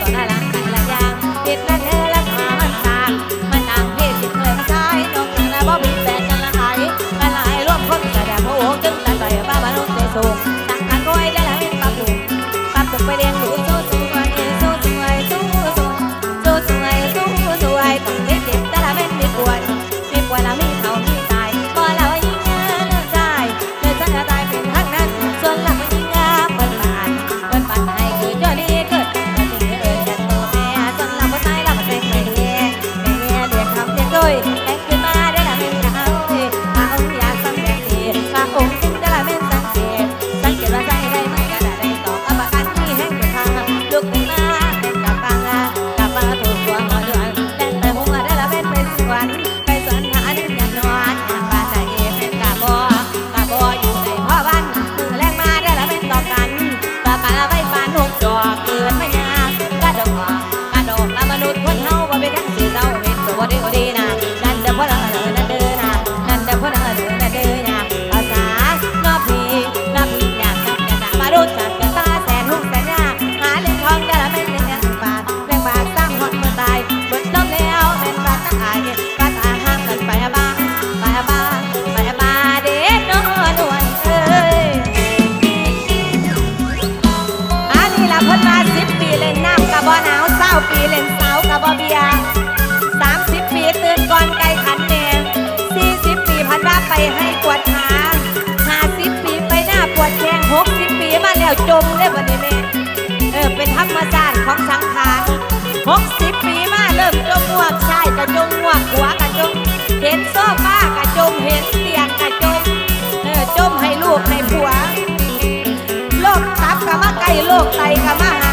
ต่อหน้าร้านขายหลายอย่างเห็ดนั้น มได้บันี้แม่เออเป็นธรรมชาติของสังขารหกสิบปีมาเริ่มจมหวชายกระจงหวกหัวกระจง เห็นโซฟากระจงเห็นเตียงกระจงเออจมให้ลูกในผัวโรกตับกะมาไกลโรคไตกะมาหา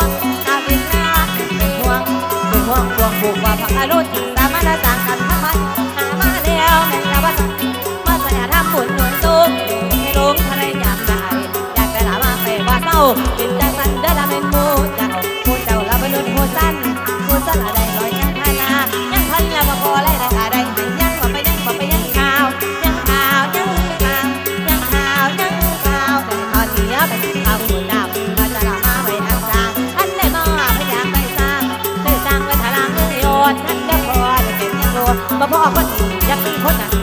ปลูกว่าผักอรุณสามารถสังกันทั้มัหามาแล้วแม่นว่าสังมาสัาทำบุญหนุนสูงให้ลงทะเลอยากได้อยากได้ละมาไปว่าเศร้าเป็นจังสันเด้ละเมนมู Hold on.